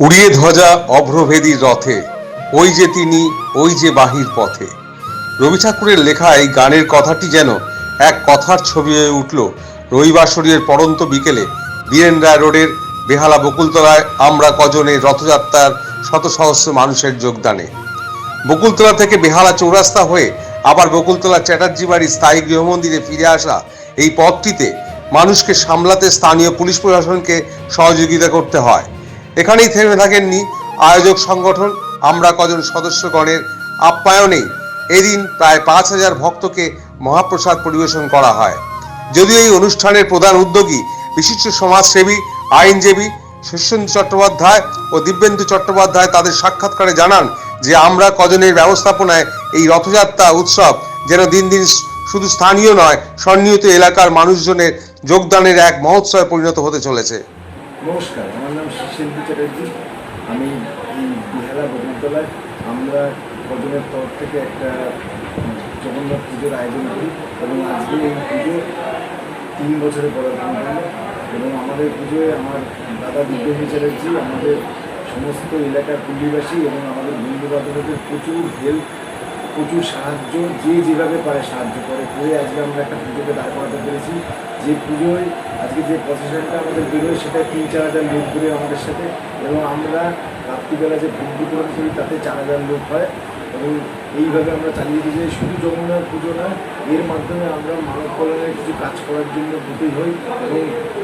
উড়িয়ে ধ্বজা অভ্রভেদীর রথে, ওই যে তিনি, ওই যে বাহির পথে। রবি ঠাকুরের লেখা এই গানের কথাটি যেন এক কথার ছবি হয়ে উঠল রবিবাসরীয় পড়ন্ত বিকেলে বীরেন রায় রোডের বেহালা বকুলতলায় আমরা কজনের রথযাত্রার শত সহস্র মানুষের যোগদানে। বকুলতলা থেকে বেহালা চৌরাস্তা হয়ে আবার বকুলতলা চ্যাটার্জি বাড়ির স্থায়ী গৃহমন্দিরে ফিরে আসা এই পথটিতে মানুষকে সামলাতে স্থানীয় পুলিশ প্রশাসনকে সহযোগিতা করতে হয়। এখানেই থেমে থাকেননি আয়োজক সংগঠন। আমরা কজন সদস্যগণের আপ্যায়নেই এদিন প্রায় পাঁচ হাজার ভক্তকে মহাপ্রসাদ পরিবেশন করা হয়। যদিও এই অনুষ্ঠানের প্রধান উদ্যোগী বিশিষ্ট সমাজসেবী, আইনজীবী শস্যেন্দু চট্টোপাধ্যায় ও দিব্যেন্দু চট্টোপাধ্যায় তাদের সাক্ষাৎকারে জানান যে আমরা কজনের ব্যবস্থাপনায় এই রথযাত্রা উৎসব যেন দিন দিন শুধু স্থানীয় নয় সন্নিহিত এলাকার মানুষজনের যোগদানের এক মহোৎসবে পরিণত হতে চলেছে। নমস্কার নাম চ্যাটার্জি আমি বিহারা বদলতলায় আমরা কদিনের তরফ থেকে একটা জগন্নাথ পুজোর আয়োজন করি এবং আজকে এই পুজো তিন বছরে পদার্পণ হলো এবং আমাদের পুজোয় আমার দাদা দিব্যেন্দু চ্যাটার্জি আমাদের সমস্ত এলাকার পুলিবাসী এবং আমাদের বন্ধু বান্ধবদের প্রচুর হেল্প প্রচুর সাহায্য, যে যেভাবে পারে সাহায্য করে। করে আজকে আমরা একটা পুজোকে দাঁড় করাতে পেরেছি। যে পুজোয় আজকে যে প্রসেশনটা আমাদের বেরোয়, সেটা তিন চার হাজার লোক ঘুরে আমাদের সাথে এবং আমরা রাত্রিবেলা যে ভোগ বিতরণ করি, তাতে চার হাজার লোক হয় এবং এইভাবে আমরা চালিয়ে দিয়ে যাই শুধু জগন্নাথ পুজো না, এর মাধ্যমে আমরা মানব কল্যাণের কিছু কাজ করার জন্য দুটোই হই এবং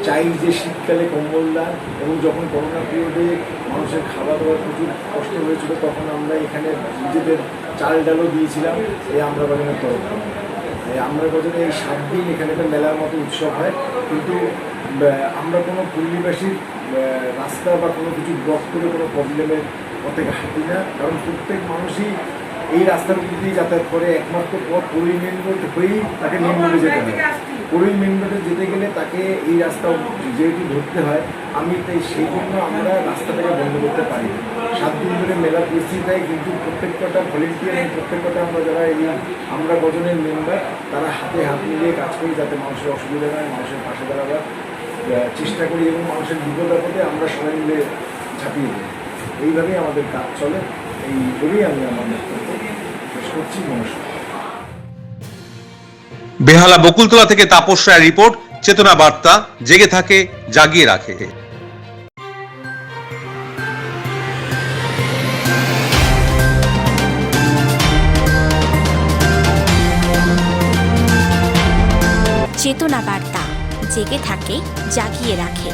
চাই যে শীতকালে কম্বল দান এবং যখন করোনা পিরিয়ডে মানুষের খাওয়া দাওয়ার প্রচুর কষ্ট হয়েছিল, তখন আমরা এখানে নিজেদের চাল ডালও দিয়েছিলাম, এই আমরা বাগানের তরফ এই আমরা বাজারে এই সাত দিন এখানে একটা মেলার মতো উৎসব হয়। কিন্তু আমরা কোনো পল্লীবাসীর রাস্তা বা কোনো কিছু ব্লক করে কোনো প্রবলেমের পথে হাঁটি না। কারণ প্রত্যেক মানুষই এই রাস্তার উপর দিয়ে যাতায়াত করে। একমাত্র পথ পরিমেন্ট মেন হয়েই তাকে নিয়ে যেতে হয়। পুরী মেন রোডে যেতে গেলে তাকে এই রাস্তা যেহেতু ধরতে হয়, আমি তাই সেই জন্য আমরা রাস্তাটাকে বন্ধ করতে পারি সাত দিন ধরে মেলা পরিস্থিতি দেয় কিন্তু প্রত্যেকটা ভলেন্টিয়ার এবং প্রত্যেকটা আমরা যারা এই আমরা গজনের মেম্বার তারা হাতে হাত মিলিয়ে কাজ করি যাতে মানুষের অসুবিধা নয় মানুষের পাশে দাঁড়াবার চেষ্টা করি এবং মানুষের বিপদ আপদে আমরা সবাই মিলে ঝাঁপিয়ে দিই এইভাবেই আমাদের কাজ চলে। এই বলেই আমি আমার বক্তব্য শেষ করছি। নমস্কার। বেহালা বকুলতলা থেকে তাপস রায়ের রিপোর্ট, চেতনা বার্তা, জেগে থাকে, জাগিয়ে রাখে। চেতনা বার্তা, জেগে থাকে, জাগিয়ে রাখে।